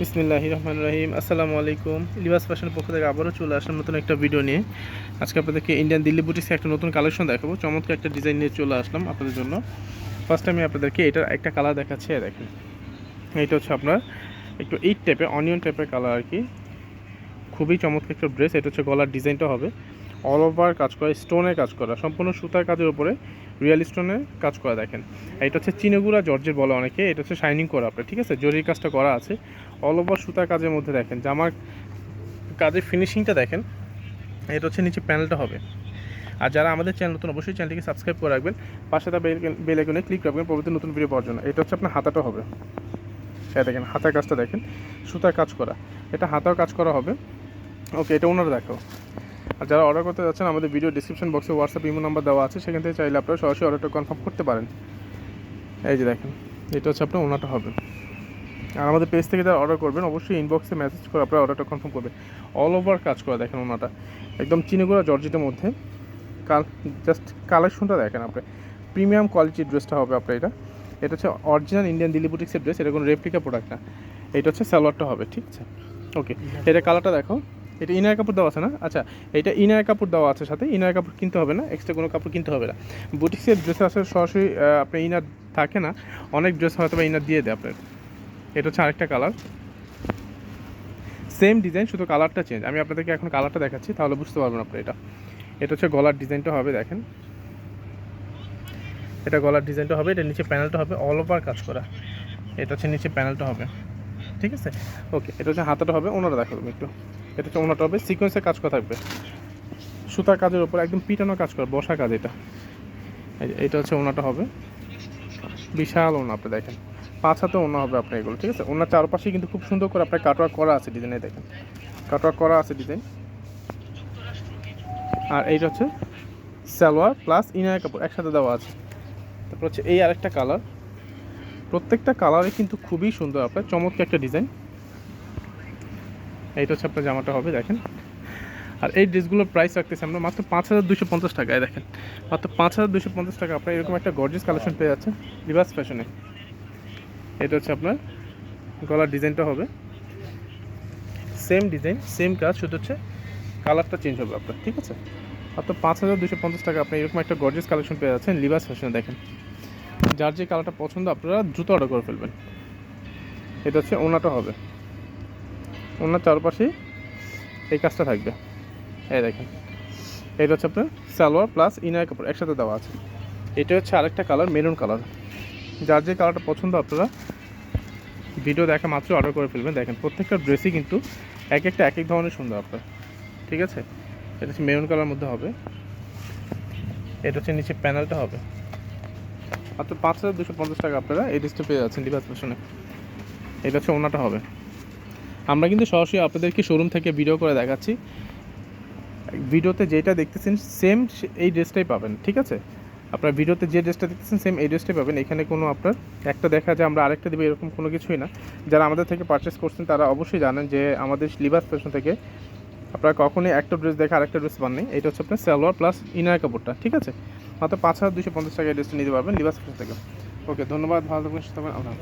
বিসমিল্লাহ রহমান রহিম। আসসালামু আলাইকুম। লিবাস ফ্যাশনের পক্ষ থেকে আবারও চলে আসলাম নতুন একটা ভিডিও নিয়ে। আজকে আপনাদেরকে ইন্ডিয়ান দিল্লি বুটিক্সে একটা নতুন কালেকশন দেখাবো। চমৎকার একটা ডিজাইন নিয়ে চলে আসলাম আপনাদের জন্য। ফার্স্ট আমি আপনাদেরকে এটার একটা কালার দেখাচ্ছি দেখেন। এটা হচ্ছে আপনার একটু এইট টাইপের অনিয়ন টাইপের কালার আর কি। খুবই চমৎকার একটা ড্রেস এটা হচ্ছে গলার ডিজাইনটা হবে। অল ওভার কাজ করা স্টোনে কাজ করা, সম্পূর্ণ সুতার কাজের উপরে রিয়েল স্টোনে কাজ করা দেখেন। এটা হচ্ছে চিনেগুড়া জর্জের বলে অনেকে, এটা হচ্ছে শাইনিং করা আপনার, ঠিক আছে? জরির কাজটা করা আছে। অল ওভার সুতার কাজের মধ্যে দেখেন, জামার কাজের ফিনিশিংটা দেখেন, এটা হচ্ছে নিচে প্যানেলটা হবে। আর যারা আমাদের চ্যানেল নতুন, অবশ্যই চ্যানেলটিকে সাবস্ক্রাইব করে রাখবেন। পাশে তার বেল আইকনে ক্লিক রাখবেন, পরবর্তী নতুন ভিডিও পাওয়ার জন্য। এটা হচ্ছে আপনার হাতাটা হবে। হ্যাঁ দেখেন, হাতার কাজটা দেখেন, সুতার কাজ করা। এটা হাতার কাজ করা হবে। ওকে এটা ওনারা দেখো আর যারা অর্ডার করতে যাচ্ছেন, আমাদের ভিডিও ডিসক্রিপশন বক্সে হোয়াটসঅ্যাপ ইমো নাম্বার দেওয়া আছে, সেখান থেকে চাইলে আপনারা সরাসরি অর্ডারটা কনফার্ম করতে পারেন। এই যে দেখেন, এটা হচ্ছে আপনার ওনাটা হবে। আর আমাদের পেজ থেকে যারা অর্ডার করবেন, অবশ্যই ইনবক্সে মেসেজ করে আপনারা অর্ডারটা কনফার্ম করবেন। অল ওভার কাজ করা দেখেন ওনাটা। একদম চিনিগুড়া জর্জিটের মধ্যে। কাল জাস্ট কালেকশনটা দেখেন আপনি। প্রিমিয়াম কোয়ালিটির ড্রেসটা হবে আপনার এটা। এটা হচ্ছে অরিজিনাল ইন্ডিয়ান দিল্লি বুটিক্সের ড্রেস এটা কোনো রেপ্লিকা প্রোডাক্ট না। এটা হচ্ছে সালোয়ারটা হবে, ঠিক আছে? ওকে এটা কালারটা দেখো। এটা ইনার কাপড় দেওয়া আছে না? আচ্ছা এটা ইনার কাপড় দেওয়া আছে সাথে। ইনার কাপড় কিনতে হবে না এক্সট্রা কোনো কাপড় কিনতে হবে না। বুটিক্সের ড্রেসে আসলে সরাসরি আপনার ইনার থাকে না, অনেক ড্রেস হয়তো বা ইনার দিয়ে দেয় আপনার। এটা হচ্ছে আরেকটা কালার সেম ডিজাইন শুধু কালারটা চেঞ্জ আমি আপনাদেরকে এখন কালারটা দেখাচ্ছি, তাহলে বুঝতে পারবেন আপনার এটা। এটা হচ্ছে গলার ডিজাইনটা হবে, দেখেন। এটা গলার ডিজাইনটা হবে, এটা নিচে প্যানেলটা হবে অল ওভার কাজ করা। এটা হচ্ছে নিচে প্যানেলটা হবে। ঠিক আছে? ওকে এটা হচ্ছে হাতাটা হবে, ওনারা দেখো তুমি একটু। এটা হচ্ছে ওনাটা হবে সিকোয়েন্সের কাজ করা থাকবে। সুতার কাজের উপর একদম পিটানো কাজ করা, বসা কাজ এটা। এটা হচ্ছে ওনাটা হবে। বিশাল ওনা আপনি দেখেন। পাঁচ হাতে ওনা হবে আপনার এগুলো, ঠিক আছে? ওনার চারপাশে কিন্তু খুব সুন্দর করে আপনার কাটওয়ার্ক করা আছে ডিজাইনে দেখেন। কাটওয়ার্ক করা আছে ডিজাইন আর এইটা হচ্ছে সালোয়ার প্লাস ইনার কাপড় একসাথে দেওয়া আছে। তারপর হচ্ছে এই আরেকটা কালার প্রত্যেকটা কালারে কিন্তু খুবই সুন্দর আপনার, চমৎকার একটা ডিজাইন এইটা হচ্ছে আপনার জামাটা হবে, দেখেন। আর এই ড্রেসগুলোর প্রাইস রাখতেছি আমরা মাত্র পাঁচ হাজার দুশো পঞ্চাশ টাকায় দেখেন। মাত্র পাঁচ হাজার দুশো পঞ্চাশ টাকা আপনার এরকম একটা গর্জিয়াস কালেকশন পেয়ে যাচ্ছে রিভার্স ফ্যাশনে এটা হচ্ছে আপনার গলার ডিজাইনটা হবে। সেম ডিজাইন সেম কাজ, শুধু হচ্ছে কালারটা চেঞ্জ হবে আপনার, ঠিক আছে? মাত্র পাঁচ হাজার দুশো পঞ্চাশ টাকা আপনি এরকম একটা গর্জিয়াস কালেকশন পেয়ে যাচ্ছেন লিভার্স ফ্যাশনে দেখেন। যার যে কালারটা পছন্দ, আপনারা দ্রুত অর্ডার করে ফেলবেন। এটা হচ্ছে ওনাটা হবে। ওনার চারপাশে এই কাজটা থাকবে। এই দেখেন, এটা হচ্ছে আপনার সালোয়ার প্লাস ইনার কাপড় একসাথে দেওয়া আছে। এটা হচ্ছে আরেকটা কালার মেরুন কালার যার যে কালারটা পছন্দ আপনারা ভিডিও দেখা মাত্র অর্ডার করে ফেলবেন। দেখেন, প্রত্যেকটা ড্রেসই কিন্তু এক একটা এক এক ধরনের সুন্দর আপনার। ঠিক আছে? এটা হচ্ছে মেরুন কালার মধ্যে হবে। এটা হচ্ছে নিচে প্যানেলটা হবে। মাত্র পাঁচ হাজার দুশো পঞ্চাশ টাকা আপনারা এই ড্রেসটা পেয়ে যাচ্ছেন ডিভাস ফ্যাশনে এটা হচ্ছে ওনাটা হবে। আমরা কিন্তু সরাসরি আপনাদেরকে শোরুম থেকে ভিডিও করে দেখাচ্ছি। ভিডিওতে যেটা দেখতেছেন সেম এই ড্রেসটাই পাবেন, ঠিক আছে? আপনার ভিডিওতে যে ড্রেসটা দেখতেছেন সেম এই ড্রেসটাই পাবেন। এখানে কোনো আপনার, একটা দেখা যায়, আমরা আরেকটা দেবো, এরকম কোনো কিছুই না। যারা আমাদের থেকে পারচেস করছেন, তারা অবশ্যই জানেন যে আমাদের লিবাস ফ্যাশন থেকে আপনারা কখনোই একটা ড্রেস দেখে আরেকটা ড্রেস পাননি এটা হচ্ছে আপনার সালোয়ার প্লাস ইনার কাপড়টা, ঠিক আছে? মাত্র পাঁচ হাজার দুশো পঞ্চাশ টাকা ড্রেসটা নিতে পারবেন লিবাস ফ্যাশন থেকে। ওকে ধন্যবাদ, ভালো থাকবেন, সুস্থ থাকবেন, আল্লাহ